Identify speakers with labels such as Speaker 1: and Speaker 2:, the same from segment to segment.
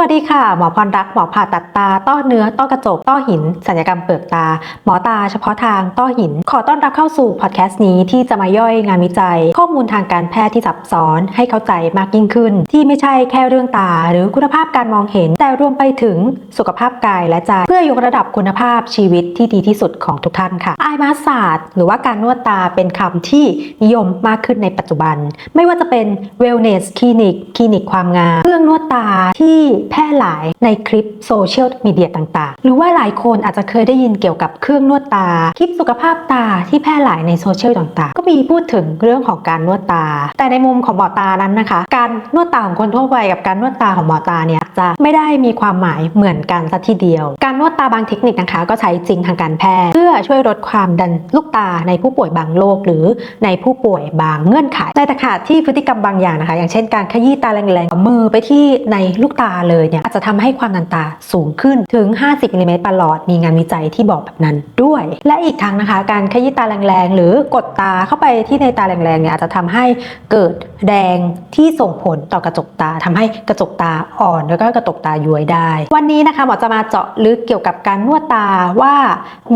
Speaker 1: วัสดีค่ะ หมอพรรักหมอผ่าตัดตา ต้อเนื้อ ต้อกระจก ต้อหิน สัญญกรรมเปลือกตา หมอตาเฉพาะทาง ต้อหิน ขอต้อนรับเข้าสู่พอดแคสต์นี้ที่จะมาย่อยงานวิจัย ข้อมูลทางการแพทย์ที่ซับซ้อนให้เข้าใจมากยิ่งขึ้น ที่ไม่ใช่แค่เรื่องตา หรือคุณภาพการมองเห็น แต่รวมไปถึงสุขภาพกายและใจ เพื่อยกระดับคุณภาพชีวิตที่ดีที่สุดของทุกท่านค่ะไอมาศาสตร์หรือว่าการนวดตาเป็นคำที่นิยมมากขึ้นในปัจจุบัน ไม่ว่าจะเป็น wellness คลินิก คลินิกความงาม เครื่องนวดตาที่แพร่หลายในคลิปโซเชียลมีเดียต่างๆ หรือว่าหลายคนอาจจะเคยได้ยินเกี่ยวกับเครื่องนวดตา คลิปสุขภาพตาที่แพร่หลายในโซเชียลต่างๆ ก็มีพูดถึงเรื่องของการนวดตา แต่ในมุมของหมอตานั้นนะคะ การนวดตาของคนทั่วไปกับการนวดตาของหมอตาเนี่ยจะไม่ได้มีความหมายเหมือนกันสัทีเดียว การนวดตาบางเทคนิคนะคะ ก็ใช้จริงทางการแพทย์ เพื่อช่วยลดความดันลูกตาในผู้ป่วยบางโรคหรือในผู้ป่วยบางเงื่อนไขในแต่ขาดที่พฤติกรรมบางอย่างนะคะ อย่างเช่นการขยี้ตาแรงๆมือไปที่ในลูกตาเลยเนี่ยอาจจะทำให้ความดันตาสูงขึ้นถึง 50มิลลิเมตรประหลอด มีงานวิจัยที่บอกแบบนั้นด้วย และอีกทั้งนะคะ การขยี้ตาแรงๆ หรือกดตาเข้าไปที่ในตาแรงๆเนี่ยอาจจะทำให้เกิดแดงที่ส่งผลต่อกระจกตาทำให้กระจกตาอ่อนแล้วก็กระจกตาย้วยได้ วันนี้นะคะหมอจะมาเจาะลึกเกี่ยวกับการนวดตาว่า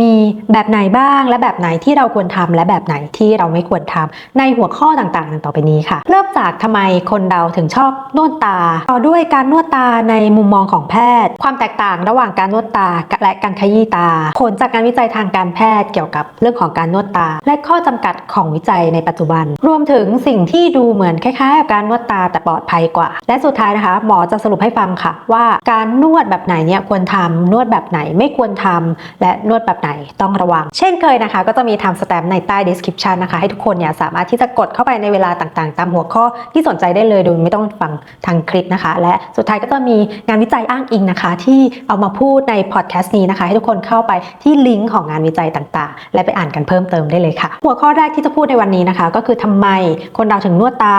Speaker 1: มีแบบไหนบ้างและแบบไหนที่เราควรทำและแบบไหนที่เราไม่ควรทำในหัวข้อต่างๆดังต่อไปนี้ค่ะ เริ่มจากทำไมคนเราถึงชอบนวดตา ต่อด้วยการนวดตาในในมุมมองของแพทย์ ความแตกต่างระหว่างการนวดตาและการขยี้ตา ผลจากการวิจัยทางการแพทย์เกี่ยวกับเรื่องของการนวดตา และข้อจำกัดของวิจัยในปัจจุบัน รวมถึงสิ่งที่ดูเหมือนคล้ายๆกับการนวดตาแต่ปลอดภัยกว่า และสุดท้ายนะคะ หมอจะสรุปให้ฟังค่ะ ว่าการนวดแบบไหนเนี่ยควรทำนวดแบบไหนไม่ควรทำและนวดแบบไหนต้องระวัง เช่นเคยนะคะ ก็จะมีทำสแตมป์ในใต้ description นะคะ ให้ทุกคนเนี่ยสามารถที่จะกดเข้าไปในเวลาต่างๆ ตามหัวข้อที่สนใจได้เลยโดยไม่ต้องฟังทางคลิปนะคะ และสุดท้ายก็จะมีงานวิจัยอ้างอิงนะคะ ที่เอามาพูดในพอดแคสต์นี้นะคะ ให้ทุกคนเข้าไปที่ลิงก์ของงานวิจัยต่างๆ และไปอ่านกันเพิ่มเติมได้เลยค่ะ หัวข้อแรกที่จะพูดในวันนี้นะคะ ก็คือทำไมคนเราถึงนวดตา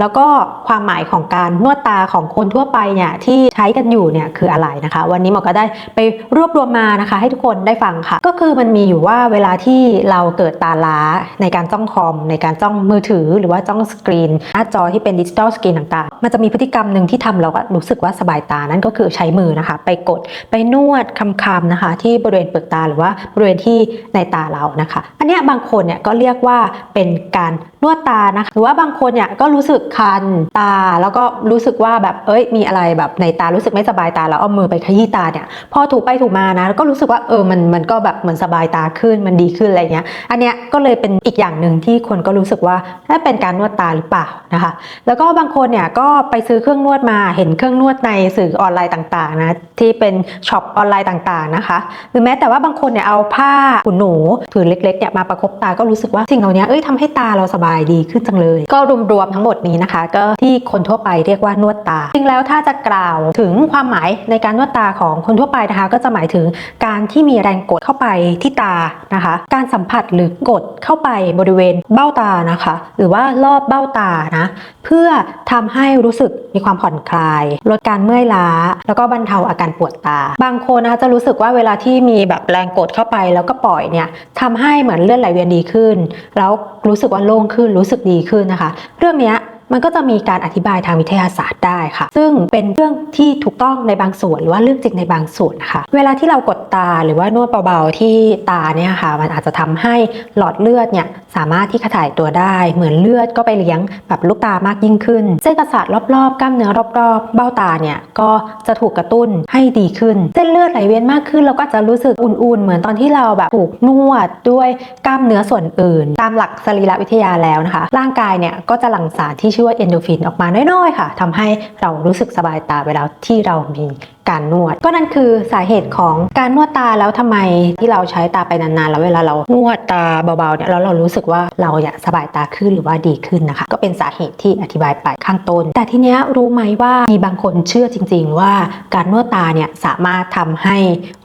Speaker 1: แล้วก็ความหมายของการนวดตาของคนทั่วไปเนี่ยที่ใช้กันอยู่เนี่ยคืออะไรนะคะ วันนี้หมอก็ได้ไปรวบรวมมานะคะ ให้ทุกคนได้ฟังค่ะ ก็คือมันมีอยู่ว่าเวลาที่เราเกิดตาล้าในการจ้องคอม ในการจ้องมือถือ หรือว่าจ้องสกรีน หน้าจอที่เป็นดิจิตอลสกรีนต่างๆ มันจะมีพฤติกรรมหนึ่งที่ทำเราก็รู้สึกว่าสบายตานั่นก็คือใช้มือนะคะ ไปกดไปนวดคำๆนะคะ ที่บริเวณเปลือกตาหรือว่าบริเวณที่ในตาเรานะคะ อันนี้บางคนเนี่ยก็เรียกว่าเป็นการ นวดตานะคะหรือว่าบางคนเนี่ยก็รู้สึกคันตา แล้วก็รู้สึกว่าแบบเอ้ยมีอะไรแบบในตารู้สึกไม่สบายตาแล้วเอามือไปขยี้ตาเนี่ยพอถูไปถูมานะก็รู้สึกว่าเออมันมันก็แบบเหมือนสบายตาขึ้นมันดีขึ้นอะไรเงี้ยอันเนี้ยก็เลยเป็นอีกอย่างหนึ่งที่คนก็รู้สึกว่าน่าเป็นการนวดตาหรือเปล่านะคะ แล้วก็บางคนเนี่ยก็ไปซื้อเครื่องนวดมาเห็นเครื่องนวดในสื่อออนไลน์ต่างๆนะที่เป็นช็อปออนไลน์ต่างๆนะคะ หรือแม้แต่ว่าบางคนเนี่ยเอาผ้าขุนหนูผืนเล็กๆเนี่ยมาประคบตาก็รู้สึกว่าสิ่งเหล่านี้เอ้ยทำให้ตาเราสบายดีขึ้นจังเลย ก็รวมๆทั้งหมดนี้นะคะ ก็ที่คนทั่วไปเรียกว่านวดตา จริงแล้วถ้าจะกล่าวถึงความหมายในการนวดตาของคนทั่วไปนะคะ ก็จะหมายถึงการที่มีแรงกดเข้าไปที่ตานะคะ การสัมผัสหรือกดเข้าไปบริเวณเบ้าตานะคะ หรือว่ารอบเบ้าตานะเพื่อทำให้รู้สึกมีความผ่อนคลาย ลดการเมื่อยล้า แล้วก็บรรเทาอาการปวดตา บางคนนะคะจะรู้สึกว่าเวลาที่มีแบบแรงกดเข้าไปแล้วก็ปล่อยเนี่ยทำให้เหมือนเลือดไหลเวียนดีขึ้น แล้วรู้สึกว่าโล่งขึ้นรู้สึกดีขึ้นนะคะ เรื่องเนี้ย มันก็จะมีการอธิบายทางวิทยาศาสตร์ได้ค่ะ ซึ่งเป็นเรื่องที่ถูกต้องในบางส่วนหรือว่าเรื่องจริงในบางส่วนนะคะเวลาที่เรากดตาหรือว่านวดเบาๆที่ตาเนี่ยค่ะ มันอาจจะทำให้หลอดเลือดเนี่ยสามารถที่ขถ่ายตัวได้ เหมือนเลือดก็ไปเลี้ยงแบบลูกตามากยิ่งขึ้น เส้นประสาทรอบๆ กล้ามเนื้อรอบๆ เบ้าตาเนี่ยก็จะถูกกระตุ้นให้ดีขึ้น เส้นเลือดไหลเวียนมากขึ้นเราก็จะรู้สึกอุ่นๆ เหมือนตอนที่เราแบบถูกนวดด้วยกล้ามเนื้อส่วนอื่น ตามหลักสรีรวิทยาแล้วนะคะ ร่างกายเนี่ยก็จะหลั่งสารที่ชื่อว่าเอนโดฟินออกมาน้อยๆค่ะทำให้เรารู้สึกสบายตาเวลาที่เรามี การนวด ก็นั่นคือสาเหตุของการนวดตาแล้วทำไมที่เราใช้ตาไปนานๆ แล้วเวลาเรานวดตาเบาๆเนี่ยแล้วเรารู้สึกว่าเราอยากสบายตาขึ้นหรือว่าดีขึ้นนะคะ ก็เป็นสาเหตุที่อธิบายไปข้างต้น แต่ทีเนี้ยรู้ไหมว่ามีบางคนเชื่อจริง ๆ ว่าการนวดตาเนี่ยสามารถทำให้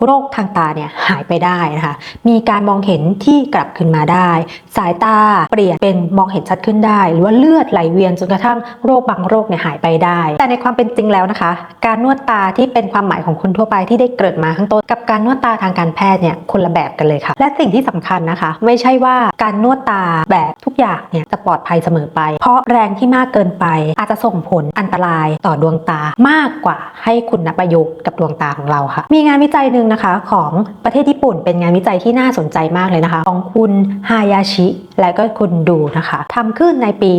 Speaker 1: โรคทางตาเนี่ยหายไปได้นะคะ มีการมองเห็นที่กลับขึ้นมาได้ สายตาเปลี่ยนเป็นมองเห็นชัดขึ้นได้ หรือว่าเลือดไหลเวียนจนกระทั่งโรคบางโรคเนี่ยหายไปได้ แต่ในความเป็นจริงแล้วนะคะ การนวดตาที่เป็นความหมายของคนทั่วไปที่ได้เกิดมาข้างต้นกับการนวดตาทางการแพทย์เนี่ยคนละแบบกันเลยค่ะ และสิ่งที่สำคัญนะคะ ไม่ใช่ว่าการนวดตาแบบทุกอย่างเนี่ยจะปลอดภัยเสมอไป เพราะแรงที่มากเกินไป อาจจะส่งผลอันตรายต่อดวงตามากกว่าให้คุณประโยชน์กับดวงตาของเราค่ะ มีงานวิจัยหนึ่งนะคะของประเทศญี่ปุ่น เป็นงานวิจัยที่น่าสนใจมากเลยนะคะ ของคุณฮายาชิ และก็คุณดูนะคะทำขึ้นในปี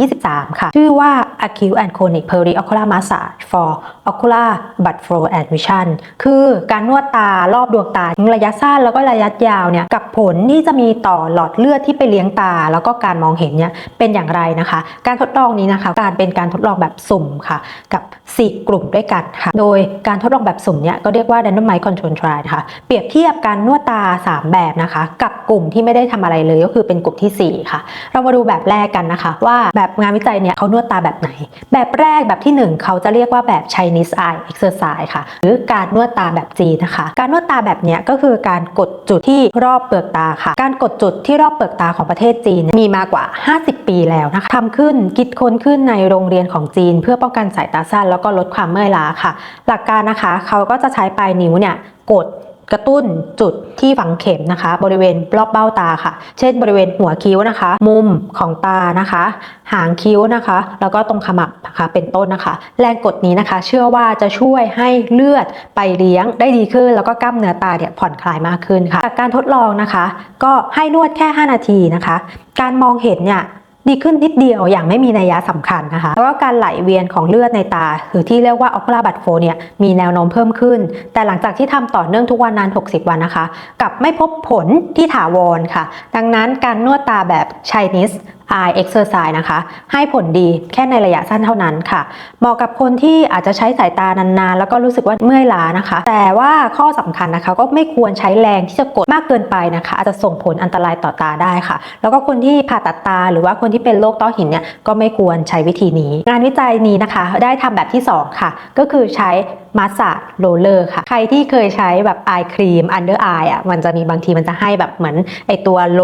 Speaker 1: 2023 ค่ะ ชื่อว่า Acute and Chronic Periocular Massage for Ocular Blood Flow and Vision คือการนวดตารอบดวงตาทั้งระยะสั้นแล้วก็ระยะยาวเนี่ยกับผลที่จะมีต่อหลอดเลือดที่ไปเลี้ยงตา แล้วก็การมองเห็นเนี่ยเป็นอย่างไรนะคะ การทดลองนี้นะคะ การเป็นการทดลองแบบสุ่มค่ะ กับ 4 กลุ่มด้วยกันค่ะ โดยการทดลองแบบสุ่มเนี่ยก็เรียกว่า randomized control trial นะคะเปรียบเทียบการนวดตา 3 แบบนะคะ กับกลุ่มที่ไม่ได้ทำอะไรเลยก็คือเป็นกลุ่มทีสี่ 4 ค่ะ เรามาดูแบบแรกกันนะคะ ว่าแบบงานวิจัยเนี่ยเขานวดตาแบบไหน แบบแรกแบบที่ 1 เขาจะเรียกว่าแบบ Chinese eye exercise ค่ะ หรือการนวดตาแบบจีนนะคะ การนวดตาแบบนี้ก็คือการกดจุดที่รอบเปลือกตาค่ะ การกดจุดที่รอบเปลือกตาของประเทศจีนมีมากว่า 50 ปีแล้วนะคะทำขึ้นคิดค้นขึ้นในโรงเรียนของจีน เพื่อป้องกันสายตาสั้นแล้วก็ลดความเมื่อยล้าค่ะ หลักการนะคะเขาก็จะใช้ปลายนิ้วเนี่ยกด กระตุ้นจุดที่ฝังเข็มนะคะ บริเวณรอบเบ้าตาค่ะ เช่น บริเวณหัวคิ้วนะคะ มุมของตานะคะ หางคิ้วนะคะ แล้วก็ตรงขมับนะคะเป็นต้นนะคะ แรงกดนี้นะคะ เชื่อว่าจะช่วยให้เลือดไปเลี้ยงได้ดีขึ้น แล้วก็กล้ามเนื้อตาเนี่ยผ่อนคลายมากขึ้นค่ะจากการทดลองนะคะ ก็ให้นวดแค่ 5 นาทีนะคะ การมองเห็นเนี่ย ดีขึ้นนิดเดียวอย่างไม่มีนัยยะสำคัญนะคะ แล้วก็การไหลเวียนของเลือดในตา หรือที่เรียกว่าออคลาบัตโฟเนี่ยมีแนวโน้มเพิ่มขึ้น แต่หลังจากที่ทำต่อเนื่องทุกวันนาน 60 วันนะคะ กลับไม่พบผลที่ถาวรค่ะ ดังนั้นการนวดตาแบบไชนีส eye exercise นะคะ ให้ผลดีแค่ในระยะสั้นเท่านั้นค่ะ เหมาะกับคนที่อาจจะใช้สายตานานๆ แล้วก็รู้สึกว่าเมื่อยล้านะคะ แต่ว่าข้อสำคัญนะคะก็ไม่ควรใช้แรงที่จะกดมากเกินไปนะคะ อาจจะส่งผลอันตรายต่อตาได้ค่ะ แล้วก็คนที่ผ่าตัดตา หรือว่าคนที่เป็นโรคต้อหินเนี่ยก็ไม่ควรใช้วิธีนี้ งานวิจัยนี้นะคะ ได้ทำแบบที่ 2 ค่ะ ก็คือใช้ มาสซาโรลเลอร์ค่ะ ใครที่เคยใช้แบบอายครีมอันเดอร์อายอะมันจะมีบางทีมันจะให้แบบเหมือนไอตัวโล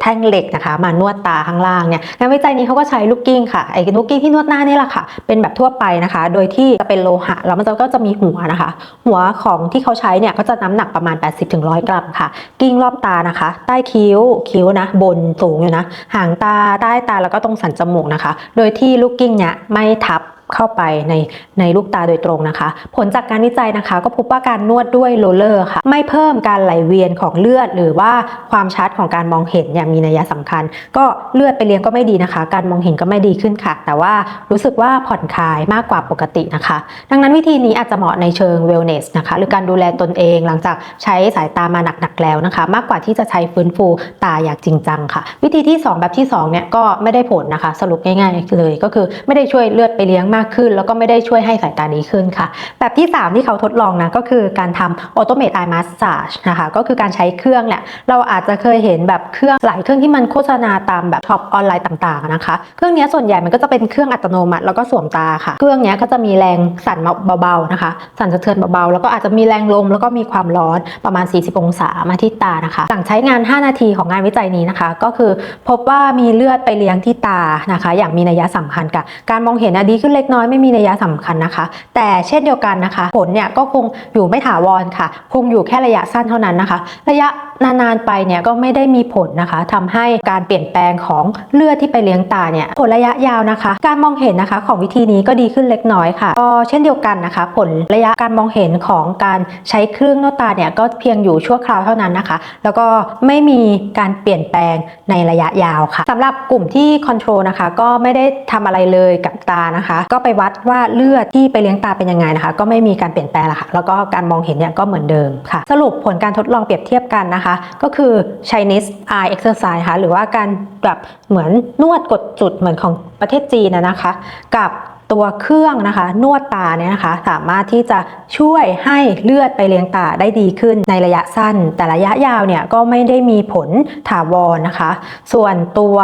Speaker 1: แท่งเหล็กนะคะ มานวดตาข้างล่างเนี่ยงานวิจัยนี้เขาก็ใช้ลูกกิ้งค่ะไอลูกกิ้งที่นวดหน้านี่แหละค่ะ เป็นแบบทั่วไปนะคะ โดยที่จะเป็นโลหะแล้วมันก็จะมีหัวนะคะ หัวของที่เขาใช้เนี่ยก็จะน้ำหนักประมาณ 80-100 กรัมค่ะ กิ้งรอบตานะคะ ใต้คิ้วคิ้วนะ บนสูงอยู่นะหางตาใต้ตาแล้วก็ตรงสันจมูกนะคะ โดยที่ลูกกิ้งเนี่ยไม่ทับ เข้าไปในในลูกตาโดยตรงนะคะ ผลจากการวิจัยนะคะ ก็พบว่าการนวดด้วยโรลเลอร์ค่ะ ไม่เพิ่มการไหลเวียนของเลือด หรือว่าความชัดของการมองเห็นอย่างมีนัยสำคัญ ก็เลือดไปเลี้ยงก็ไม่ดีนะคะ การมองเห็นก็ไม่ดีขึ้นค่ะ แต่ว่ารู้สึกว่าผ่อนคลายมากกว่าปกตินะคะ ดังนั้นวิธีนี้อาจจะเหมาะในเชิง wellness นะคะหรือการดูแลตนเองหลังจากใช้สายตามาหนักๆแล้วนะคะ มากกว่าที่จะใช้ฟื้นฟูตาอย่างจริงจังค่ะ วิธีที่ 2 แบบที่2เนี่ยก็ไม่ได้ผลนะคะ สรุปง่ายๆเลยก็คือไม่ได้ช่วยเลือดไปเลี้ยงมากขึ้น แล้วก็ไม่ได้ช่วยให้สายตาดีขึ้นค่ะ แบบที่ 3 ที่เขาทดลองนะก็คือการทำ automate eye massage นะคะก็คือการใช้เครื่องแหละเราอาจจะเคยเห็นแบบเครื่องหลายเครื่องที่มันโฆษณาตามแบบช็อปออนไลน์ต่างๆนะคะ เครื่องนี้ส่วนใหญ่มันก็จะเป็นเครื่องอัตโนมัติแล้วก็สวมตาค่ะ เครื่องนี้ก็จะมีแรงสั่นเบาๆนะคะ สั่นสะเทือนเบาๆ แล้วก็อาจจะมีแรงลมแล้วก็มีความร้อนประมาณ 40 องศามาที่ตานะคะหลังใช้งาน 5 นาทีของงานวิจัยนี้นะคะ ก็คือพบว่ามีเลือดไปเลี้ยงที่ตานะคะ อย่างมีนัยสำคัญกับการมองเห็นดีขึ้นเล็กน้อยไม่มีนัยสำคัญนะคะ แต่เช่นเดียวกันนะคะ ผลเนี่ยก็คงอยู่ไม่ถาวรค่ะ คงอยู่แค่ระยะสั้นเท่านั้นนะคะ ระยะ นานๆไปเนี่ยก็ไม่ได้มีผลนะคะทำให้การเปลี่ยนแปลงของเลือดที่ไปเลี้ยงตาเนี่ยผลระยะยาวนะคะ การมองเห็นนะคะของวิธีนี้ก็ดีขึ้นเล็กน้อยค่ะก็เช่นเดียวกันนะคะ ผลระยะการมองเห็นของการใช้เครื่องโนตาเนี่ยก็เพียงอยู่ชั่วคราวเท่านั้นนะคะ แล้วก็ไม่มีการเปลี่ยนแปลงในระยะยาวค่ะสำหรับกลุ่มที่คอนโทรลนะคะก็ไม่ได้ทำอะไรเลยกับตานะคะ ก็ไปวัดว่าเลือดที่ไปเลี้ยงตาเป็นยังไงนะคะ ก็ไม่มีการเปลี่ยนแปลงละค่ะแล้วก็การมองเห็นเนี่ยก็เหมือนเดิมค่ะ สรุปผลการทดลองเปรียบเทียบกันนะคะก็คือ Chinese eye exercise นะคะหรือว่าการแบบเหมือนนวดกดจุดเหมือนของประเทศจีนนะนะคะ กับตัวเครื่องนะคะนวดตาเนี่ยนะคะสามารถที่จะช่วยให้เลือดไปเลี้ยงตาได้ดีขึ้นในระยะสั้น แต่ระยะยาวเนี่ยก็ไม่ได้มีผลถาวรนะคะ ส่วนตัว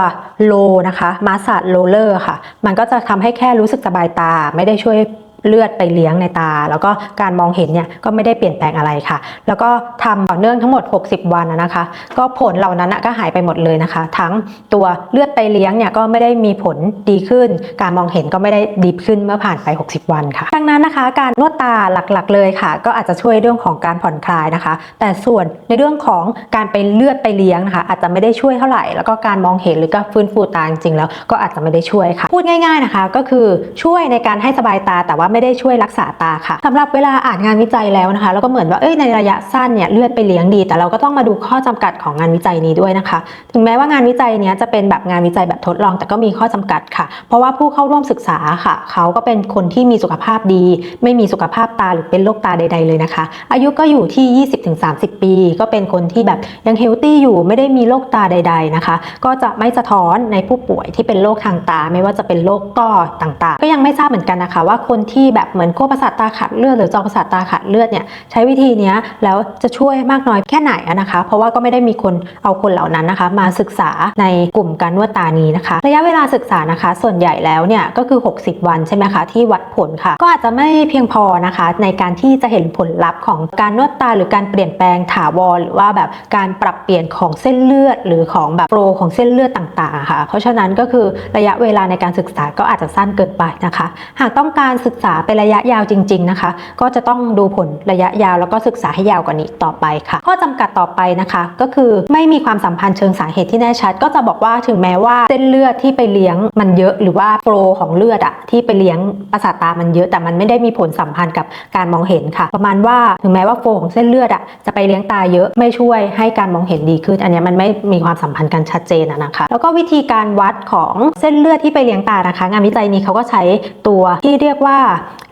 Speaker 1: โลนะคะมาสซาดโรเลอร์ค่ะ มันก็จะทำให้แค่รู้สึกสบายตาไม่ได้ช่วย เลือดไปเลี้ยงในตา แล้วก็การมองเห็นเนี่ยก็ไม่ได้เปลี่ยนแปลงอะไรค่ะ แล้วก็ทำต่อเนื่องทั้งหมด 60 วันนะคะ ก็ผลเหล่านั้นก็หายไปหมดเลยนะคะ ทั้งตัวเลือดไปเลี้ยงเนี่ยก็ไม่ได้มีผลดีขึ้น การมองเห็นก็ไม่ได้ดีขึ้นเมื่อผ่านไป 60 วันค่ะ ดังนั้นนะคะ การนวดตาหลักๆ เลยค่ะ ก็อาจจะช่วยเรื่องของการผ่อนคลายนะคะ แต่ส่วนในเรื่องของการไปเลือดไปเลี้ยงนะคะ อาจจะไม่ได้ช่วยเท่าไหร่ แล้วก็การมองเห็นหรือก็ฟื้นฟูตาจริงๆแล้วก็อาจจะไม่ได้ช่วยค่ะ พูดง่าย ๆนะคะ ก็คือช่วยในการให้สบายตาแต่ว่าไม่ได้ช่วยรักษาตาค่ะสำหรับเวลาอ่านงานวิจัยแล้วนะคะแล้วก็เหมือนว่าเอ้ยในระยะสั้นเนี่ยเลือดไปเลี้ยงดี แต่เราก็ต้องมาดูข้อจำกัดของงานวิจัยนี้ด้วยนะคะ ถึงแม้ว่างานวิจัยเนี้ยจะเป็นแบบงานวิจัยแบบทดลอง แต่ก็มีข้อจำกัดค่ะ เพราะว่าผู้เข้าร่วมศึกษาค่ะ เขาก็เป็นคนที่มีสุขภาพดี ไม่มีสุขภาพตาหรือเป็นโรคตาใด ๆเลยนะคะ อายุก็อยู่ที่ 20-30 ปี ก็เป็นคนที่แบบยังเฮลตี้อยู่ไม่ได้มีโรคตาใด ๆนะคะ ก็จะไม่สะท้อนในผู้ป่วยที่เป็นโรคทางตา ไม่ว่าจะเป็นโรคต้อต่างๆ ก็ยังไม่ทราบเหมือนกันนะคะ ว่าคนที่ที่แบบเหมือนขั้วประสาทตาขาดเลือดหรือจอประสาทตาขาดเลือดเนี่ยใช้วิธีนี้แล้วจะช่วยมากน้อยแค่ไหนนะคะ เพราะว่าก็ไม่ได้มีคนเอาคนเหล่านั้นนะคะ มาศึกษาในกลุ่มการนวดตานี้นะคะ ระยะเวลาศึกษานะคะ ส่วนใหญ่แล้วเนี่ยก็คือ 60 วันใช่ไหมคะที่วัดผลค่ะ ก็อาจจะไม่เพียงพอนะคะ ในการที่จะเห็นผลลัพธ์ของการนวดตาหรือการเปลี่ยนแปลงถาวรหรือว่าแบบการปรับเปลี่ยนของเส้นเลือด หรือของแบบโปรของเส้นเลือดต่างๆะค่ะ เพราะฉะนั้นก็คือระยะเวลาในการศึกษาก็อาจจะสั้นเกินไปนะคะ หากต้องการศึกษาเป็นระยะยาวจริง ๆนะคะ ก็จะต้องดูผลระยะยาวแล้วก็ศึกษาให้ยาวกว่านี้ต่อไปค่ะ ข้อจำกัดต่อไปนะคะ ก็คือไม่มีความสัมพันธ์เชิงสาเหตุที่แน่ชัด ก็จะบอกว่าถึงแม้ว่าเส้นเลือดที่ไปเลี้ยงมันเยอะหรือว่าโปรของเลือดอะที่ไปเลี้ยงประสาทตามันเยอะแต่มันไม่ได้มีผลสัมพันธ์กับการมองเห็นค่ะ ประมาณว่าถึงแม้ว่าโฟลของเส้นเลือดอะจะไปเลี้ยงตาเยอะไม่ช่วยให้การมองเห็นดีขึ้น อันนี้มันไม่มีความสัมพันธ์กันชัดเจนอะนะคะ แล้วก็วิธีการวัดของเส้นเลือดที่ไปเลี้ยงตานะคะ งานวิจัยนี้เขาก็ใช้ตัวที่เรียกว่า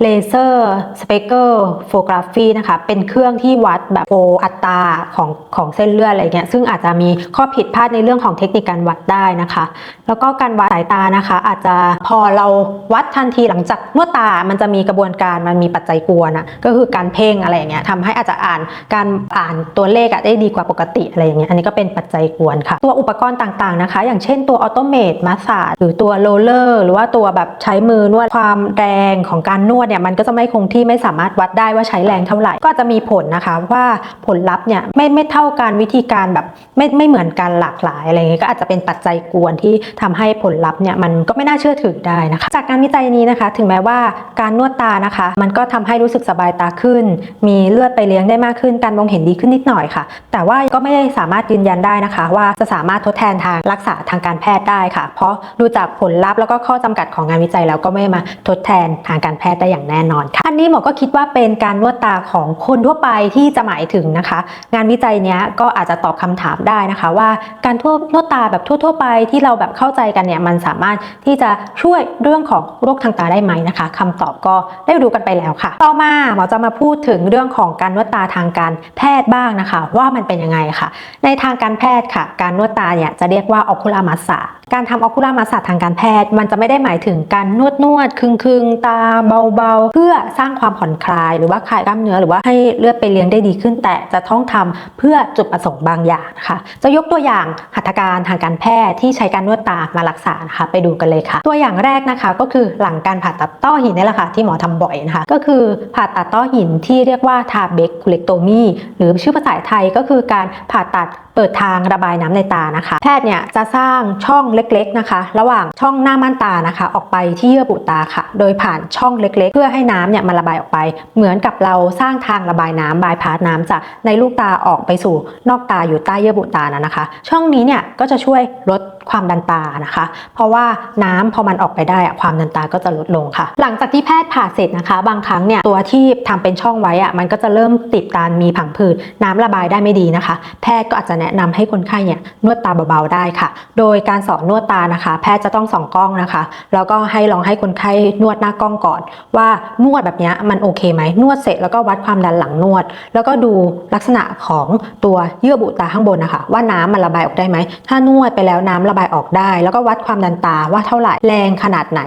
Speaker 1: เลเซอร์สเปกเกอร์โฟกราฟีนะคะ เป็นเครื่องที่วัดแบบโฟอัตราของของเส้นเลือดอะไรเงี้ย ซึ่งอาจจะมีข้อผิดพลาดในเรื่องของเทคนิคการวัดได้นะคะ แล้วก็การวัดสายตานะคะ อาจจะพอเราวัดทันทีหลังจากนวดตา มันจะมีกระบวนการ มันมีปัจจัยกวนอะก็คือการเพ่งอะไรเงี้ยทำให้อาจจะอ่านการอ่านตัวเลขอะได้ดีกว่าปกติอะไรเงี้ย อันนี้ก็เป็นปัจจัยกวนค่ะ ตัวอุปกรณ์ต่างๆนะคะ อย่างเช่นตัวออโตเมตมาสซาหรือตัวโรลเลอร์หรือว่าตัวแบบใช้มือนวดความแรงของการนวดเนี่ยมันก็จะไม่คงที่ไม่สามารถวัดได้ว่าใช้แรงเท่าไหร่ ก็จะมีผลนะคะว่าผลลัพธ์เนี่ยไม่ไม่เท่ากันวิธีการแบบไม่ไม่เหมือนกันหลากหลายอะไรเงี้ยก็อาจจะเป็นปัจจัยกวนที่ทำให้ผลลัพธ์เนี่ยมันก็ไม่น่าเชื่อถือได้นะคะ จากการวิจัยนี้นะคะ ถึงแม้ว่าการนวดตานะคะ มันก็ทำให้รู้สึกสบายตาขึ้น มีเลือดไปเลี้ยงได้มากขึ้นการมองเห็นดีขึ้นนิดหน่อยค่ะ แต่ว่าก็ไม่ได้สามารถยืนยันได้นะคะ ว่าจะสามารถทดแทนทางรักษาทางการแพทย์ได้ค่ะ เพราะดูจากผลลัพธ์แล้วก็ข้อจำกัดของงานวิจัยแล้วก็ไม่มาทดแทนทางการแพทย์ได้อย่างแน่นอนค่ะ อันนี้หมอก็คิดว่าเป็นการนวดตาของคนทั่วไปที่จะหมายถึงนะคะ งานวิจัยเนี้ยก็อาจจะตอบคำถามได้นะคะ ว่าการทั่วนวดตาแบบทั่ว ๆ ไปที่เราแบบเข้าใจกันเนี่ยมันสามารถที่จะช่วยเรื่องของโรคทางตาได้ไหมนะคะคำตอบก็ได้รู้กันไปแล้วค่ะ ต่อมาหมอจะมาพูดถึงเรื่องของการนวดตาทางการแพทย์บ้างนะคะ ว่ามันเป็นยังไงค่ะ ในทางการแพทย์ค่ะ การนวดตาเนี่ยจะเรียกว่าออคูลามาสซาการทำออคูลามาสซาทางการแพทย์ มันจะไม่ได้หมายถึงการนวดนวดคึงคึงตาเบาๆ เพื่อสร้างความผ่อนคลายหรือว่าคลายกล้ามเนื้อหรือว่าให้เลือดไปเลี้ยงได้ดีขึ้น แต่จะต้องทำเพื่อจุดประสงค์บางอย่างนะคะจะยกตัวอย่างหัตถการทางการแพทย์ที่ใช้การนวดตามารักษานะคะไปดูกันเลยค่ะ ตัวอย่างแรกนะคะก็คือหลังการผ่าตัดต้อหินนี่แหละค่ะที่หมอทำบ่อยนะคะก็คือผ่าตัดต้อหินที่เรียกว่าทาเบกคูเลกโตมีหรือชื่อภาษาไทยก็คือการผ่าตัด เปิดทางระบายน้ำในตานะคะ แพทย์เนี่ยจะสร้างช่องเล็กๆนะคะ ระหว่างช่องหน้าม่านตานะคะ ออกไปที่เยื่อบุตาค่ะ โดยผ่านช่องเล็ก ๆ เพื่อให้น้ำเนี่ยมันระบายออกไป เหมือนกับเราสร้างทางระบายน้ำบายพาสน้ำจากในลูกตาออกไปสู่นอกตาอยู่ใต้เยื่อบุตานะนะคะ ช่องนี้เนี่ยก็จะช่วยลดความดันตานะคะ เพราะว่าน้ำพอมันออกไปได้อะความดันตาก็จะลดลงค่ะ หลังจากที่แพทย์ผ่าเสร็จนะคะ บางครั้งเนี่ยตัวที่ทำเป็นช่องไว้อะมันก็จะเริ่มติดการมีผังผืดน้ำระบายได้ไม่ดีนะคะ แพทย์ก็อาจจะแนะนำให้คนไข้เนี่ยนวดตาเบาๆได้ค่ะ โดยการสอนนวดตานะคะ แพทย์จะต้องส่องกล้องนะคะ แล้วก็ให้ลองให้คนไข้นวดหน้ากล้องก่อน ว่านวดแบบเนี้ยมันโอเคไหมนวดเสร็จแล้วก็วัดความดันหลังนวด แล้วก็ดูลักษณะของตัวเยื่อบุตาข้างบนนะคะ ว่าน้ำมันระบายออกได้ไหมถ้านวดไปแล้วน้ำระบายออกได้ แล้วก็วัดความดันตาว่าเท่าไหร่แรงขนาดไหน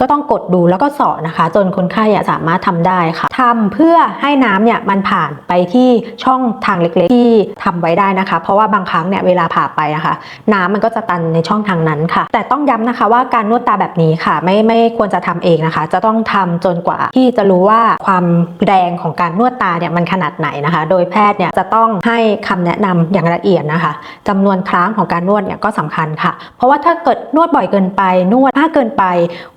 Speaker 1: ก็ต้องกดดูแล้วก็สอนนะคะ จนคนไข้สามารถทำได้ค่ะทำเพื่อให้น้ำเนี่ยมันผ่านไปที่ช่องทางเล็กๆที่ทำไว้ได้นะคะ เพราะว่าว่าบางครั้งเนี่ยเวลาผ่าไปอะค่ะน้ำมันก็จะตันในช่องทางนั้นค่ะ แต่ต้องย้ำนะคะว่าการนวดตาแบบนี้ค่ะ ไม่ไม่ควรจะทำเองนะคะ จะต้องทำจนกว่าที่จะรู้ว่าความแรงของการนวดตาเนี่ยมันขนาดไหนนะคะ โดยแพทย์เนี่ยจะต้องให้คำแนะนำอย่างละเอียดนะคะจำนวนครั้งของการนวดเนี่ยก็สำคัญค่ะ เพราะว่าถ้าเกิดนวดบ่อยเกินไปนวดมากเกินไป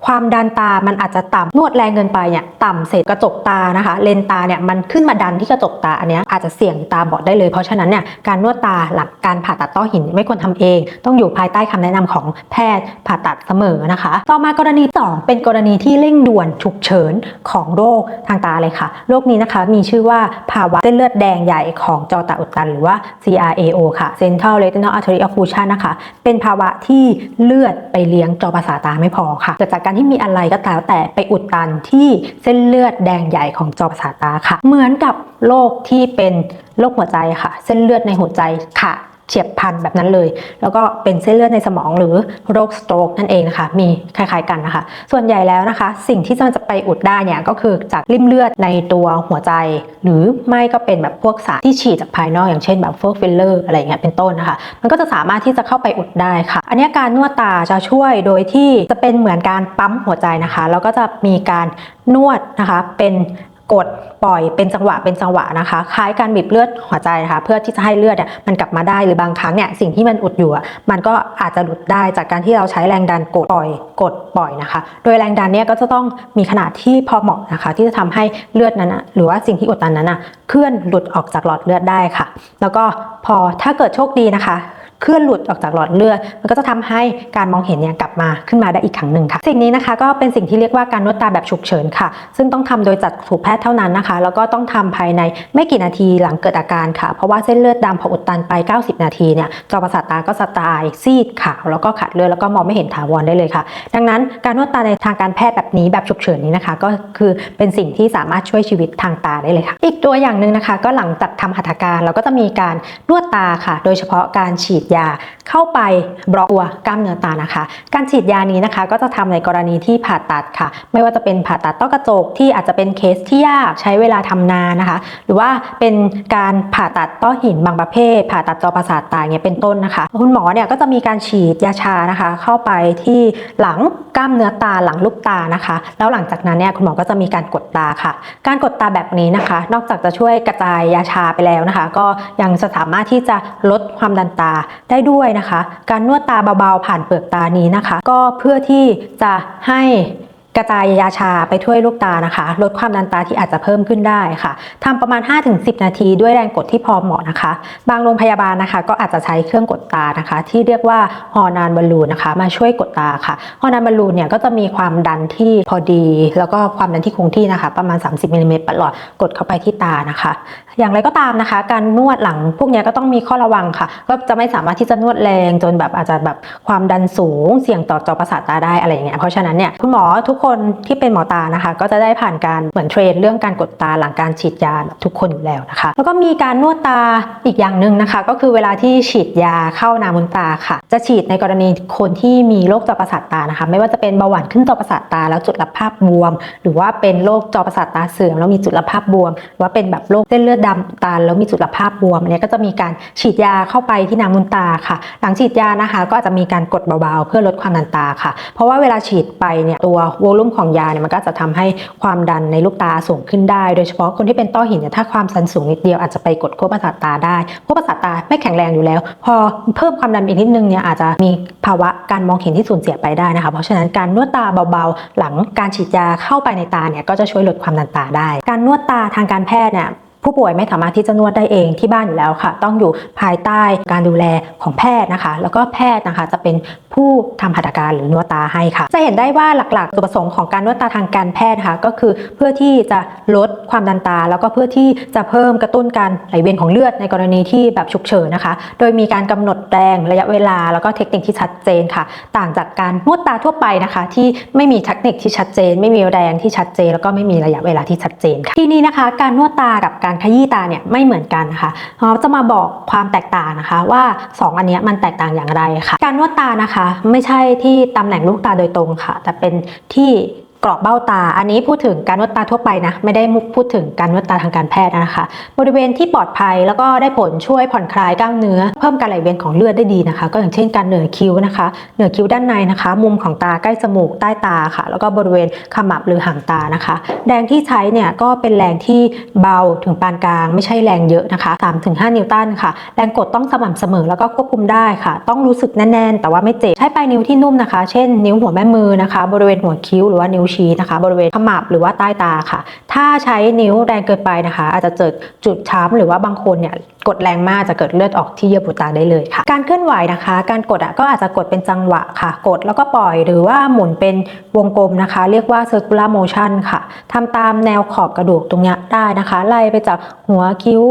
Speaker 1: ความดันตามันอาจจะต่ำนวดแรงเกินไปเนี่ยต่ำเศษกระจกตานะคะ เลนตาเนี่ยมันขึ้นมาดันที่กระจกตาอันเนี้ยอาจจะเสี่ยงตาบอดได้เลยเพราะฉะนั้นเนี่ยการนวดตาหลังการผ่าตัดต้อหินไม่ควรทำเอง ต้องอยู่ภายใต้คำแนะนำของแพทย์ผ่าตัดเสมอนะคะ ต่อมากรณีสองเป็นกรณีที่เร่งด่วนฉุกเฉินของโรคทางตาเลยค่ะ โรคนี้นะคะมีชื่อว่าภาวะเส้นเลือดแดงใหญ่ของจอตาอุดตัน หรือว่า CRAO ค่ะ Central Retinal Artery Occlusion นะคะ เป็นภาวะที่เลือดไปเลี้ยงจอประสาทตาไม่พอค่ะเกิดจากการที่มีอะไรก็ตามแต่ไปอุดตันที่เส้นเลือดแดงใหญ่ของจอประสาทตาค่ะ เหมือนกับโรคที่เป็น โรคหัวใจค่ะ เส้นเลือดในหัวใจค่ะเฉียบพลันแบบนั้นเลย แล้วก็เป็นเส้นเลือดในสมองหรือโรคสโตรกนั่นเองนะคะ มีคล้ายๆกันนะคะ ส่วนใหญ่แล้วนะคะ สิ่งที่มันจะไปอุดได้เนี่ยก็คือจากริ่มเลือดในตัวหัวใจ หรือไม่ก็เป็นแบบพวกสารที่ฉีดจากภายนอกอย่างเช่นแบบพวกฟิลเลอร์อะไรอย่างเงี้ยเป็นต้นนะคะ มันก็จะสามารถที่จะเข้าไปอุดได้ค่ะ อันนี้การนวดตาจะช่วยโดยที่จะเป็นเหมือนการปั๊มหัวใจนะคะ แล้วก็จะมีการนวดนะคะเป็น กดปล่อยเป็นจังหวะเป็นจังหวะนะคะ คล้ายการบีบเลือดหัวใจนะคะเพื่อที่จะให้เลือดมันกลับมาได้หรือบางครั้งเนี่ยสิ่งที่มันอุดอยู่อะมันก็อาจจะหลุดได้จากการที่เราใช้แรงดันกดปล่อยกดปล่อยนะคะ โดยแรงดันเนี่ยก็จะต้องมีขนาดที่พอเหมาะนะคะ ที่จะทำให้เลือดนั้นหรือว่าสิ่งที่อุดตันนั้นเคลื่อนหลุดออกจากหลอดเลือดได้ค่ะ แล้วก็พอถ้าเกิดโชคดีนะคะ เคลื่อนหลุดออกจากหลอดเลือด มันก็จะทำให้การมองเห็นเนี่ยกลับมาขึ้นมาได้อีกครั้งหนึ่งค่ะ สิ่งนี้นะคะก็เป็นสิ่งที่เรียกว่าการนวดตาแบบฉุกเฉินค่ะ ซึ่งต้องทำโดยจัดถูกแพทย์เท่านั้นนะคะ แล้วก็ต้องทำภายในไม่กี่นาทีหลังเกิดอาการค่ะ เพราะว่าเส้นเลือดดำพออุดตันไป 90 นาทีเนี่ยจอประสาทตาก็จะตายซีดขาวแล้วก็ขาดเลือดแล้วก็มองไม่เห็นถาวรได้เลยค่ะ ดังนั้นการนวดตาในทางการแพทย์แบบนี้แบบฉุกเฉินนี้นะคะ ก็คือเป็นสิ่งที่สามารถช่วยชีวิตทางตาได้เลยค่ะ อีกตัวอย่างหนึ่งนะคะ ก็หลังจากทำหัตถการเราก็จะมีการนวดตาค่ะ โดยเฉพาะการฉีดยาเข้าไปบล็อกตัวกล้ามเนื้อตานะคะ การฉีดยานี้นะคะ ก็จะทำในกรณีที่ผ่าตัดค่ะ ไม่ว่าจะเป็นผ่าตัดต้อกระจกที่อาจจะเป็นเคสที่ยากใช้เวลาทำนานนะคะ หรือว่าเป็นการผ่าตัดต้อหินบางประเภท ผ่าตัดจอประสาทตาเนี่ยเป็นต้นนะคะ คุณหมอเนี่ยก็จะมีการฉีดยาชานะคะ เข้าไปที่หลังกล้ามเนื้อตาหลังลูกตานะคะ แล้วหลังจากนั้นเนี่ยคุณหมอก็จะมีการกดตาค่ะ การกดตาแบบนี้นะคะ นอกจากจะช่วยกระจายยาชาไปแล้วนะคะ ก็ยังจะสามารถที่จะลดความดันตาได้ด้วยนะคะ การนวดตาเบาๆผ่านเปลือกตานี้นะคะ ก็เพื่อที่จะให้ กระจายยาชาไปทั่วลูกตานะคะ ลดความดันตาที่อาจจะเพิ่มขึ้นได้ค่ะทำประมาณ 5-10 นาทีด้วยแรงกดที่พอเหมาะนะคะ บางโรงพยาบาลนะคะ ก็อาจจะใช้เครื่องกดตานะคะ ที่เรียกว่าฮอร์นานบอลลูนนะคะ มาช่วยกดตาค่ะฮอร์นานบอลลูนเนี่ยก็จะมีความดันที่พอดี แล้วก็ความดันที่คงที่นะคะ ประมาณ 30มิลลิเมตรประหลอดกดเข้าไปที่ตานะคะ อย่างไรก็ตามนะคะ การนวดหลังพวกเนี้ยก็ต้องมีข้อระวังค่ะ ก็จะไม่สามารถที่จะนวดแรงจนแบบอาจจะแบบความดันสูงเสี่ยงต่อจอประสาทตาได้อะไรอย่างเงี้ยเพราะฉะนั้นเนี่ยคุณหมอทุกคนที่เป็นหมอตานะคะ ก็จะได้ผ่านการเหมือนเทรนเรื่องการกดตาหลังการฉีดยาทุกคนอยู่แล้วนะคะ แล้วก็มีการนวดตาอีกอย่างหนึ่งนะคะ ก็คือเวลาที่ฉีดยาเข้าน้ำบนตาค่ะ จะฉีดในกรณีคนที่มีโรคจอประสาทตานะคะ ไม่ว่าจะเป็นเบาหวานขึ้นจอประสาทตา แล้วจุดรับภาพบวม หรือว่าเป็นโรคจอประสาทตาเสื่อมแล้วมีจุดรับภาพบวม หรือว่าเป็นแบบโรคเส้นเลือดดำตันแล้วมีจุลภาพบวมอันนี้ก็จะมีการฉีดยาเข้าไปที่น้ำมุนตาค่ะ หลังฉีดยานะคะ ก็อาจจะมีการกดเบาๆ เพื่อลดความดันตาค่ะ เพราะว่าเวลาฉีดไปเนี่ยตัวโวลุ่ลุ่มของยาเนี่ยมันก็จะทำให้ความดันในลูกตาสูงขึ้นได้ โดยเฉพาะคนที่เป็นต้อหินเนี่ยถ้าความดันสูงนิดเดียวอาจจะไปกดขั้วประสาทตาได้ขั้วประสาทตาไม่แข็งแรงอยู่แล้ว พอเพิ่มความดันอีกนิดนึงเนี่ยอาจจะมีภาวะการมองเห็นที่สูญเสียไปได้นะคะ เพราะฉะนั้นการนวดตาเบาๆ หลังการฉีดยาเข้าไปในตาเนี่ยก็จะช่วยลดความดันตาได้ การนวดตาทางการแพทย์เนี่ย ผู้ป่วยไม่สามารถที่จะนวดได้เองที่บ้านอยู่แล้วค่ะ ต้องอยู่ภายใต้การดูแลของแพทย์นะคะ แล้วก็แพทย์นะคะจะเป็นผู้ทำหัตถการหรือนวดตาให้ค่ะ จะเห็นได้ว่าหลักๆจุดประสงค์ของการนวดตาทางการแพทย์นะคะก็คือเพื่อที่จะลดความดันตา แล้วก็เพื่อที่จะเพิ่มกระตุ้นการไหลเวียนของเลือดในกรณีที่แบบฉุกเฉินนะคะ โดยมีการกำหนดแรงระยะเวลา แล้วก็เทคนิคที่ชัดเจนค่ะ ต่างจากการนวดตาทั่วไปนะคะ ที่ไม่มีเทคนิคที่ชัดเจน ไม่มีแรงที่ชัดเจน แล้วก็ไม่มีระยะเวลาที่ชัดเจนค่ะที่นี้นะคะ การนวดตากับการขยี้ตาเนี่ยไม่เหมือนกันนะคะเราจะมาบอกความแตกต่างนะคะว่า 2 อันนี้มันแตกต่างอย่างไรค่ะ การนวดตานะคะไม่ใช่ที่ตำแหน่งลูกตาโดยตรงค่ะ แต่เป็นที่ กรอบเบ้าตา อันนี้พูดถึงการนวดตาทั่วไปนะ ไม่ได้พูดถึงการนวดตาทางการแพทย์นะคะ บริเวณที่ปลอดภัยแล้วก็ได้ผลช่วยผ่อนคลายกล้ามเนื้อ เพิ่มการไหลเวียนของเลือดได้ดีนะคะ ก็อย่างเช่นการเหนือคิ้วนะคะ เหนือคิ้วด้านในนะคะ มุมของตาใกล้จมูกใต้ตาค่ะ แล้วก็บริเวณขมับหรือหางตานะคะ แรงที่ใช้เนี่ยก็เป็นแรงที่เบาถึงปานกลาง ไม่ใช่แรงเยอะนะคะ 3-5 นิวตันค่ะ แรงกดต้องสม่ำเสมอแล้วก็ควบคุมได้ค่ะ ต้องรู้สึกแน่นๆ แต่ว่าไม่เจ็บ ใช้ปลายนิ้วที่นุ่มนะคะ เช่น นิ้วหัวแม่มือนะคะ บริเวณหัวคิ้วหรือว่านิ้วชี้นะคะ บริเวณขมับหรือว่าใต้ตาค่ะ ถ้าใช้นิ้วแรงเกินไปนะคะ อาจจะเกิดจุดช้ำหรือว่าบางคนเนี่ย กดแรงมากจะเกิดเลือดออกที่เยื่อบุตาได้เลยค่ะ การเคลื่อนไหวนะคะ การกดอะก็อาจจะกดเป็นจังหวะค่ะ กดแล้วก็ปล่อยหรือว่าหมุนเป็นวงกลมนะคะ เรียกว่า circular motion ค่ะทำตามแนวขอบกระดูกตรงเนี้ยได้นะคะ ไล่ไปจากหัวคิ้ว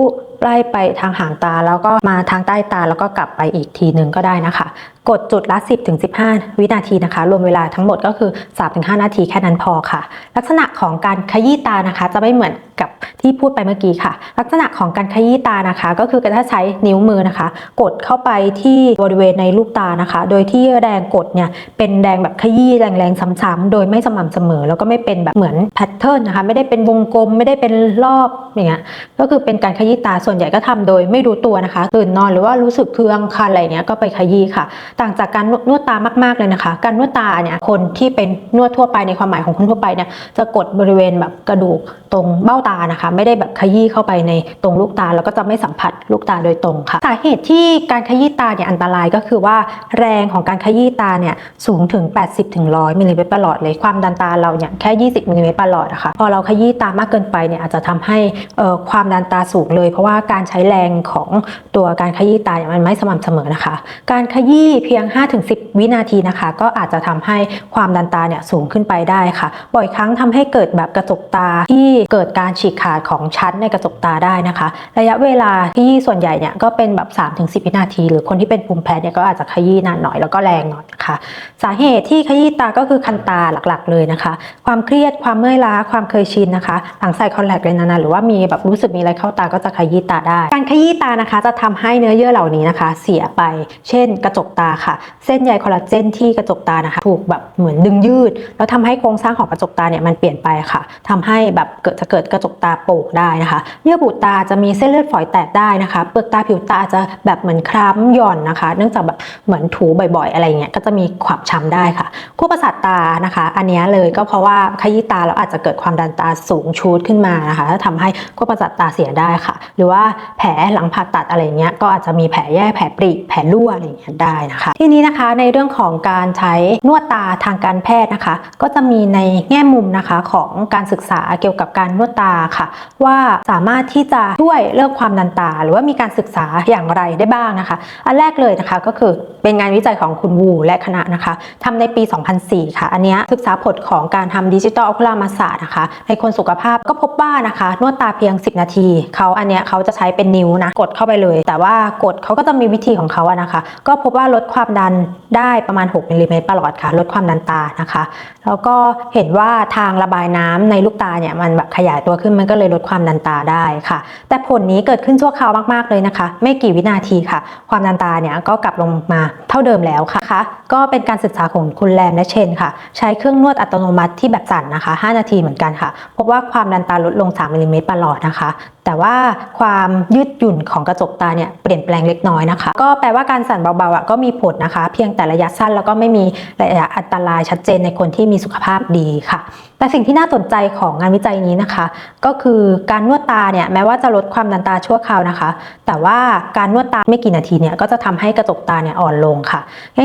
Speaker 1: ไล่ไปทางหางตาแล้วก็มาทางใต้ตาแล้วก็กลับไปอีกทีหนึ่งก็ได้นะคะ กดจุดละ 10ถึง15 วินาทีนะคะ รวมเวลาทั้งหมดก็คือ 3-5 นาทีแค่นั้นพอค่ะ ลักษณะของการขยี้ตานะคะ จะไม่เหมือนกับ ที่พูดไปเมื่อกี้ค่ะ ลักษณะของการขยี้ตานะคะ ก็คือถ้าใช้นิ้วมือนะคะ กดเข้าไปที่บริเวณในลูกตานะคะ โดยที่แรงกดเนี่ยเป็นแรงแบบขยี้แรงๆซ้ำๆโดยไม่สม่ำเสมอ แล้วก็ไม่เป็นแบบเหมือนแพทเทิร์นนะคะ ไม่ได้เป็นวงกลมไม่ได้เป็นรอบอย่างเงี้ยก็คือเป็นการขยี้ตาส่วนใหญ่ก็ทำโดยไม่รู้ตัวนะคะตื่นนอนหรือว่ารู้สึกเคืองคันอะไรเงี้ยก็ไปขยี้ค่ะ ต่างจากการนวดตามากๆเลยนะคะ การนวดตาเนี่ยคนที่เป็นนวดทั่วไปในความหมายของคนทั่วไปเนี่ยจะกดบริเวณแบบกระดูกตรงเบ้าตานะคะ ไม่ได้แบบขยี้เข้าไปในตรงลูกตาแล้วก็จะไม่สัมผัสลูกตาโดยตรงค่ะ สาเหตุที่การขยี้ตาเนี่ยอันตรายก็คือว่าแรงของการขยี้ตาเนี่ยสูงถึง 80ถึง100มิลลิเมตรประหลอดเลยความดันตาเราเนี่ยแค่ 20มิลลิเมตรประหลอดนะคะพอเราขยี้ตามากเกินไปเนี่ยอาจจะทำให้เอ่อความดันตาสูงเลย เพราะว่าการใช้แรงของตัวการขยี้ตาเนี่ยมันไม่สม่ำเสมอนะคะ การขยี้เพียง 5-10 วินาทีนะคะ ก็อาจจะทำให้ความดันตาเนี่ยสูงขึ้นไปได้ค่ะ บ่อยครั้งทำให้เกิดแบบกระจกตาที่เกิดการฉีกขาดของชั้นในกระจกตาได้นะคะ ระยะเวลาที่ส่วนใหญ่เนี่ยก็เป็นแบบ3-10 วินาที หรือคนที่เป็นภูมิแพ้เนี่ยก็อาจจะขยี้นานหน่อยแล้วก็แรงหน่อยนะคะสาเหตุที่ขยี้ตาก็คือคันตาหลักๆ เลยนะคะ ความเครียดความเมื่อยล้าความเคยชินนะคะ หลังใส่คอนแทคเลนส์นานๆหรือว่ามีแบบรู้สึกมีอะไรเข้าตาก็จะขยี้ตาได้ การขยี้ตานะคะจะทำให้เนื้อเยื่อเหล่านี้นะคะ เสียไป เช่น กระจกตาค่ะ เส้นใยคอลลาเจนที่กระจกตานะคะ ถูกแบบเหมือนดึงยืด แล้วทำให้โครงสร้างของกระจกตาเนี่ยมันเปลี่ยนไปค่ะทำให้แบบเกิดจะเกิดกระจกตาโป่งได้นะคะ เยื่อบุตาจะมีเส้นเลือดฝอยแตกได้นะคะ เปลือกตาผิวตาจะแบบเหมือนคล้ำหย่อนนะคะ เนื่องจากแบบเหมือนถูบ่อยๆ อะไรเงี้ยก็จะมีความช้ำได้ค่ะคู่ประสาทตานะคะ อันนี้เลยก็เพราะว่าขยี้ตาแล้วอาจจะเกิดความดันตาสูงชูดขึ้นมานะคะถ้าทำให้คู่ประสาทตาเสียได้ค่ะ หรือว่าแผลหลังผ่าตัดอะไรเงี้ยก็อาจจะมีแผลแย่แผลปริแผลรั่วอะไรเงี้ยได้นะคะ ทีนี้นะคะในเรื่องของการใช้นวดตาทางการแพทย์นะคะ ก็จะมีในแง่มุมนะคะของการศึกษาเกี่ยวกับการนวดตาค่ะ ว่าสามารถที่จะช่วยเรื่องความดันตา หรือว่ามีการศึกษาอย่างไรได้บ้างนะคะ อันแรกเลยนะคะก็คือเป็นงานวิจัยของคุณวูและคณะนะคะทำในปี 2004 ค่ะ อันเนี้ยศึกษาผลของการทำดิจิตอลอัลลามาศาสตร์นะคะ ในคนสุขภาพก็พบว่านะคะ นวดตาเพียง 10 นาที เขาอันเนี้ยเขาจะใช้เป็นนิ้วนะกดเข้าไปเลย แต่ว่ากดเขาก็จะมีวิธีของเขาอะนะคะ ก็พบว่าลดความดันได้ประมาณ 6มิลลิเมตรปลอดค่ะ ลดความดันตานะคะ แล้วก็เห็นว่าทางระบายน้ำในลูกตาเนี่ยมันแบบขยายตัวขึ้นมันก็เลยลดความดันตาได้ค่ะ แต่ผลนี้เกิดขึ้นชั่วคราวมากๆเลยนะคะ ไม่กี่วินาทีค่ะ ความดันตาเนี่ยก็กลับลงมาเท่าเดิมแล้วค่ะ ก็เป็นการศึกษาของคุณแรมและเชนค่ะ ใช้เครื่องนวดอัตโนมัติที่แบบสั่นนะคะ 5 นาทีเหมือนกันค่ะพบว่าความดันตาลดลง 3มิลลิเมตรตลอดนะคะ แต่ว่าความยืดหยุ่นของกระจกตาเนี่ยเปลี่ยนแปลงเล็กน้อยนะคะ ก็แปลว่าการสั่นเบาๆอะก็มีผลนะคะ เพียงแต่ระยะสั้นแล้วก็ไม่มีระยะอันตรายชัดเจนในคนที่มีสุขภาพดีค่ะ แต่สิ่งที่น่าสนใจของงานวิจัยนี้นะคะ ก็คือการนวดตาเนี่ยแม้ว่าจะลดความดันตาชั่วคราวนะคะ แต่ว่าการนวดตาไม่กี่นาทีเนี่ยก็จะทำให้กระจกตาเนี่ยอ่อนลงค่ะ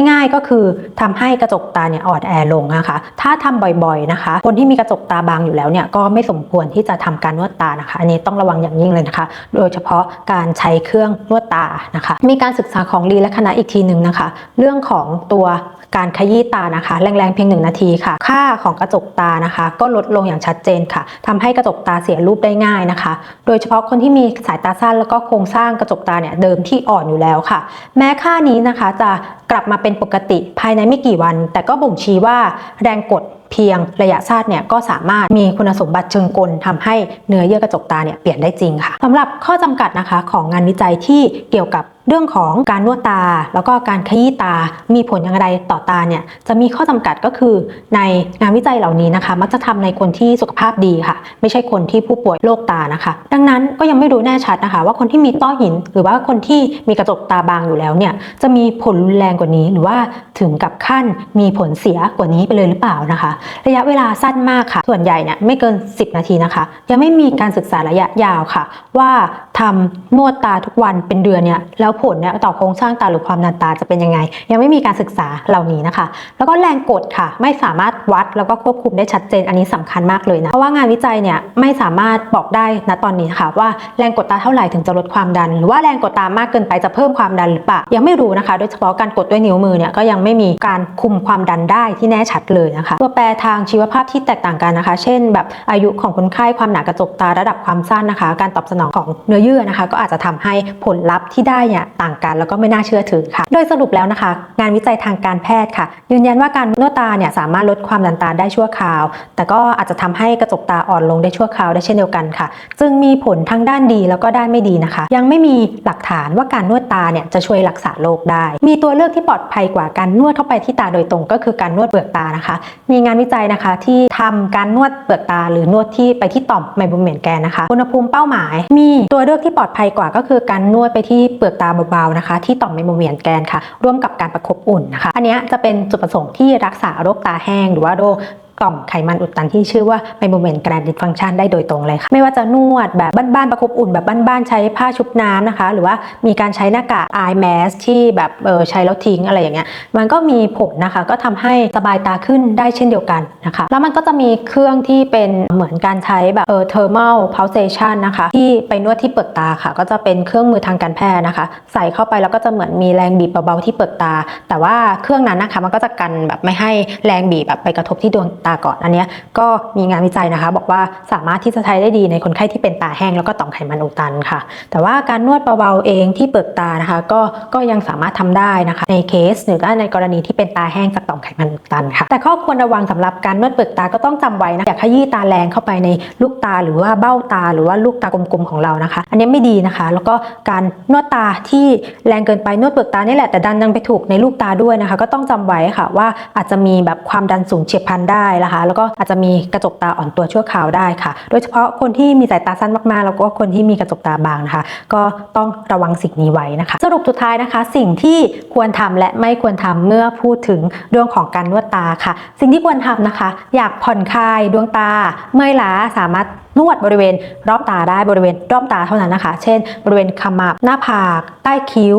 Speaker 1: ง่าย ๆก็คือทำให้กระจกตาเนี่ยอ่อนแอลงนะคะ ถ้าทำบ่อยๆนะคะ คนที่มีกระจกตาบางอยู่แล้วเนี่ยก็ไม่สมควรที่จะทำการนวดตานะคะ อันนี้ต้องระวังอย่างยิ่งเลยนะคะ โดยเฉพาะการใช้เครื่องนวดตานะคะ มีการศึกษาของลีและคณะอีกทีหนึ่งนะคะ เรื่องของตัวการขยี้ตานะคะ แรงๆเพียงหนึ่งนาทีค่ะ ค่าของกระจกตานะคะ ก็ลดลงอย่างชัดเจนค่ะทำให้กระจกตาเสียรูปได้ง่ายนะคะ โดยเฉพาะคนที่มีสายตาสั้นแล้วก็โครงสร้างกระจกตาเนี่ยเดิมที่อ่อนอยู่แล้วค่ะ แม้ค่านี้นะคะจะกลับมาเป็นปกติภายในไม่กี่วัน แต่ก็บ่งชี้ว่าแรงกด เพียงระยะสั้นเนี่ยก็สามารถมีคุณสมบัติเชิงกลทำให้เนื้อเยื่อกระจกตาเนี่ยเปลี่ยนได้จริงค่ะสำหรับข้อจำกัดนะคะของงานวิจัยที่เกี่ยวกับ เรื่องของการนวดตา แล้วก็การขยี้ตา มีผลอย่างไรต่อตาเนี่ยจะมีข้อจำกัดก็คือในงานวิจัยเหล่านี้นะคะ มักจะทำในคนที่สุขภาพดีค่ะ ไม่ใช่คนที่ผู้ป่วยโรคตานะคะ ดังนั้นก็ยังไม่รู้แน่ชัดนะคะ ว่าคนที่มีต้อหิน หรือว่าคนที่มีกระจกตาบางอยู่แล้วเนี่ยจะมีผลรุนแรงกว่านี้ หรือว่าถึงกับขั้นมีผลเสียกว่านี้ไปเลยหรือเปล่านะคะ ระยะเวลาสั้นมากค่ะ ส่วนใหญ่เนี่ยไม่เกิน 10 นาทีนะคะ ยังไม่มีการศึกษาระยะยาวค่ะ ว่าทำนวดตาทุกวันเป็นเดือนเนี่ยแล้วผลเนี่ยต่อโครงสร้างตาหรือความดันตาจะเป็นยังไง ยังไม่มีการศึกษาเหล่านี้นะคะ แล้วก็แรงกดค่ะ ไม่สามารถวัดแล้วก็ควบคุมได้ชัดเจนอันนี้สำคัญมากเลยนะเพราะว่างานวิจัยเนี่ยไม่สามารถบอกได้ณตอนนี้ค่ะ ว่าแรงกดตาเท่าไหร่ถึงจะลดความดัน หรือว่าแรงกดตามากเกินไปจะเพิ่มความดันหรือเปล่ายังไม่รู้นะคะ โดยเฉพาะการกดด้วยนิ้วมือเนี่ยก็ยังไม่มีการคุมความดันได้ที่แน่ชัดเลยนะคะตัวแปรทางชีวภาพที่แตกต่างกันนะคะ เช่น แบบอายุของคนไข้ความหนากระจกตาระดับความสั้นนะคะ การตอบสนองของเนื้อเยื่อนะคะ ก็อาจจะทำให้ผลลัพธ์ที่ได้เนี่ยต่างกัน แล้วก็ไม่น่าเชื่อถือค่ะ โดยสรุปแล้วนะคะ งานวิจัยทางการแพทย์ค่ะ ยืนยันว่าการนวดตาเนี่ยสามารถลดความดันตาได้ชั่วคราว แต่ก็อาจจะทำให้กระจกตาอ่อนลงได้ชั่วคราวได้เช่นเดียวกันค่ะ จึงมีผลทั้งด้านดีแล้วก็ด้านไม่ดีนะคะ ยังไม่มีหลักฐานว่าการนวดตาเนี่ยจะช่วยรักษาโรคได้ มีตัวเลือกที่ปลอดภัยกว่าการนวดเข้าไปที่ตาโดยตรงก็คือการนวดเปลือกตานะคะ มีงานวิจัยนะคะที่ทำการนวดเปลือกตา หรือนวดที่ไปที่ต่อมไมโบเมนแกนนะคะ อุณหภูมิเป้าหมาย มีตัวเลือกที่ปลอดภัยกว่าก็คือการนวดไปที่เปลือกตาเบาๆนะคะ ที่ต่อมไมโมเมนแกนค่ะ ร่วมกับการประคบอุ่นนะคะ อันนี้จะเป็นจุดประสงค์ที่รักษาโรคตาแห้งหรือว่าโรค ต่อมไขมันอุดตันที่ชื่อว่าไมโบเมนต์แกรนดิตฟังชันได้โดยตรงเลยค่ะไม่ว่าจะนวดแบบบ้านๆประคบอุ่นแบบบ้านๆใช้ผ้าชุบน้ำนะคะ หรือว่ามีการใช้หน้ากาก eye mask ที่แบบเออใช้แล้วทิ้งอะไรอย่างเงี้ยมันก็มีผลนะคะ ก็ทำให้สบายตาขึ้นได้เช่นเดียวกันนะคะ แล้วมันก็จะมีเครื่องที่เป็นเหมือนการใช้แบบเออ thermal pulsation นะคะ ที่ไปนวดที่เปลือกตาค่ะ ก็จะเป็นเครื่องมือทางการแพทย์นะคะ ใส่เข้าไปแล้วก็จะเหมือนมีแรงบีบเบาๆที่เปลือกตา แต่ว่าเครื่องนั้นนะคะมันก็จะกันแบบไม่ให้แรงบีบแบบไปกระทบที่ดวงตาก่อน อันเนี้ยก็มีงานวิจัยนะคะ บอกว่าสามารถที่จะใช้ได้ดีในคนไข้ที่เป็นตาแห้งแล้วก็ต่อมไขมันอุดตันค่ะ แต่ว่าการนวดเบาๆเองที่เปลือกตานะคะ ก็ก็ยังสามารถทำได้นะคะ ในเคสหรือว่าในกรณีที่เป็นตาแห้งจากต่อมไขมันอุดตันค่ะ แต่ข้อควรระวังสำหรับการนวดเปลือกตาก็ต้องจำไว้นะอย่าขยี้ตาแรงเข้าไปในลูกตาหรือว่าเบ้าตา หรือว่าลูกตากลมๆของเรานะคะ อันนี้ไม่ดีนะคะ แล้วก็การนวดตาที่แรงเกินไปนวดเปลือกตานี่แหละแต่ดันยังไปถูกในลูกตาด้วยนะคะ ก็ต้องจำไว้ค่ะว่าอาจจะมีแบบความดันสูงเฉียบพลันได้นะคะ แล้วก็อาจจะมีกระจกตาอ่อนตัวชั่วคราวได้ค่ะ โดยเฉพาะคนที่มีสายตาสั้นมากๆ แล้วก็คนที่มีกระจกตาบางนะคะ ก็ต้องระวังสิ่งนี้ไว้นะคะ สรุปสุดท้ายนะคะ สิ่งที่ควรทำและไม่ควรทำเมื่อพูดถึงเรื่องของการนวดตาค่ะ สิ่งที่ควรทำนะคะ อยากผ่อนคลายดวงตา เมื่อยล้าสามารถ นวดบริเวณรอบตาได้บริเวณรอบตาเท่านั้นนะคะ เช่น บริเวณขมับหน้าผาก ใต้คิ้ว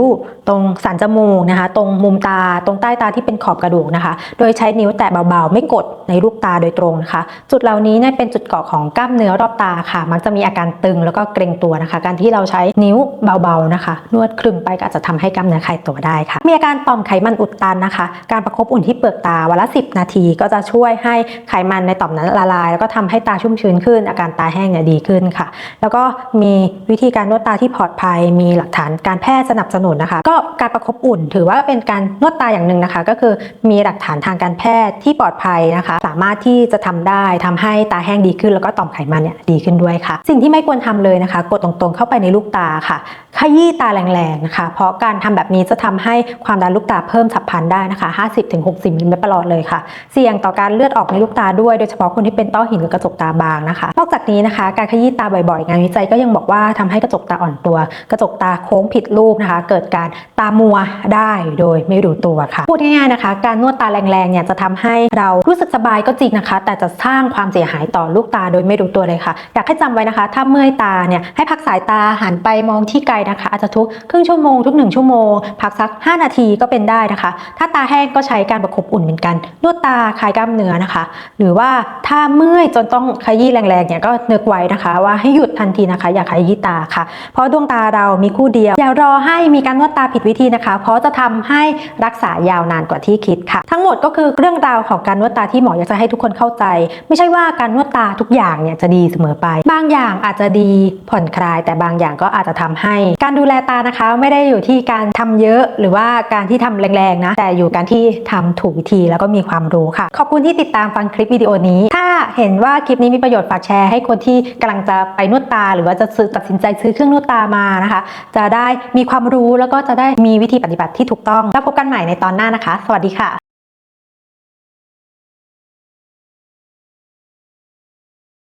Speaker 1: ตรงสันจมูกนะคะ ตรงมุมตา ตรงใต้ตาที่เป็นขอบกระดูกนะคะ โดยใช้นิ้วแตะเบาๆ ไม่กดในลูกตาโดยตรงนะคะ จุดเหล่านี้เนี่ยเป็นจุดเกาะของกล้ามเนื้อรอบตาค่ะ มักจะมีอาการตึงแล้วก็เกร็งตัวนะคะ การที่เราใช้นิ้วเบาๆนะคะ นวดคลึงไปก็อาจจะทำให้กล้ามเนื้อคลายตัวได้ค่ะ มีอาการต่อมไขมันอุดตันนะคะ การประคบอุ่นที่เปลือกตาวันละ 10 นาที ก็จะช่วยให้ไขมันในต่อมนั้นละลาย แล้วก็ทำให้ตาชุ่มชื้นขึ้นอาการตาแห้งเนี่ยดีขึ้นค่ะ แล้วก็มีวิธีการนวดตาที่ปลอดภัย มีหลักฐานการแพทย์สนับสนุนนะคะ ก็การประคบอุ่น ถือว่าเป็นการนวดตาอย่างหนึ่งนะคะ ก็คือมีหลักฐานทางการแพทย์ที่ปลอดภัยนะคะ สามารถที่จะทำได้ทำให้ตาแห้งดีขึ้น แล้วก็ต่อมไขมันเนี่ยดีขึ้นด้วยค่ะ สิ่งที่ไม่ควรทำเลยนะคะ กดตรงๆเข้าไปในลูกตาค่ะขยี้ตาแรงๆนะคะ เพราะการทำแบบนี้จะทำให้ความดันลูกตาเพิ่มฉับพลันได้นะคะ 50-60มิลลิเมตรประหลอดเลยค่ะ เสี่ยงต่อการเลือดออกในลูกตาด้วย โดยเฉพาะคนที่เป็นต้อหินหรือกระจกตาบางนะคะ นอกจากนี้นะคะ การขยี้ตาบ่อยๆ งานวิจัยก็ยังบอกว่าทำให้กระจกตาอ่อนตัว กระจกตาโค้งผิดรูปนะคะ เกิดการตามัวได้โดยไม่รู้ตัวค่ะ พูดง่ายๆนะคะ การนวดตาแรงๆเนี่ยจะทำให้เรารู้สึกสบายก็จริงนะคะ แต่จะสร้างความเสียหายต่อลูกตาโดยไม่รู้ตัวเลยค่ะ อยากให้จำไว้นะคะ ถ้าเมื่อยตาเนี่ยให้พักสายตาหันไปมองที่ไกลนะคะ อาจจะทุกครึ่งชั่วโมงทุกหนึ่งชั่วโมง พักสัก 5 นาทีก็เป็นได้นะคะ ถ้าตาแห้งก็ใช้การประคบอุ่นเหมือนกัน นวดตาคลายกล้ามเนื้อนะคะ หรือว่าถ้าเมื่อยจนต้องขยี้แรงๆเนี่ยก็นึกไว้นะคะ ว่าให้หยุดทันทีนะคะ อย่าขยี้ตาค่ะ เพราะดวงตาเรามีคู่เดียว อย่ารอให้มีการนวดตาผิดวิธีนะคะ เพราะจะทำให้รักษายาวนานกว่าที่คิดค่ะ ทั้งหมดก็คือเรื่องราวของการนวดตาที่หมออยากจะให้ทุกคนเข้าใจ ไม่ใช่ว่าการนวดตาทุกอย่างเนี่ยจะดีเสมอไป บางอย่างอาจจะดีผ่อนคลาย แต่บางอย่างก็อาจจะทำให้การดูแลตานะคะไม่ได้อยู่ที่การทำเยอะ หรือว่าการที่ทำแรงๆนะ แต่อยู่การที่ทำถูกวิธีแล้วก็มีความรู้ค่ะ ขอบคุณที่ติดตามฟังคลิปวิดีโอนี้ ถ้าเห็นว่าคลิปนี้มีประโยชน์ฝากแชร์ให้คนที่กำลังจะไปนวดตา หรือว่าจะซื้อตัดสินใจซื้อเครื่องนวดตามานะคะ จะได้มีความรู้แล้วก็จะได้มีวิธีปฏิบัติที่ถูกต้อง แล้วพบกันใหม่ในตอนหน้านะคะ สวัสดีค่ะ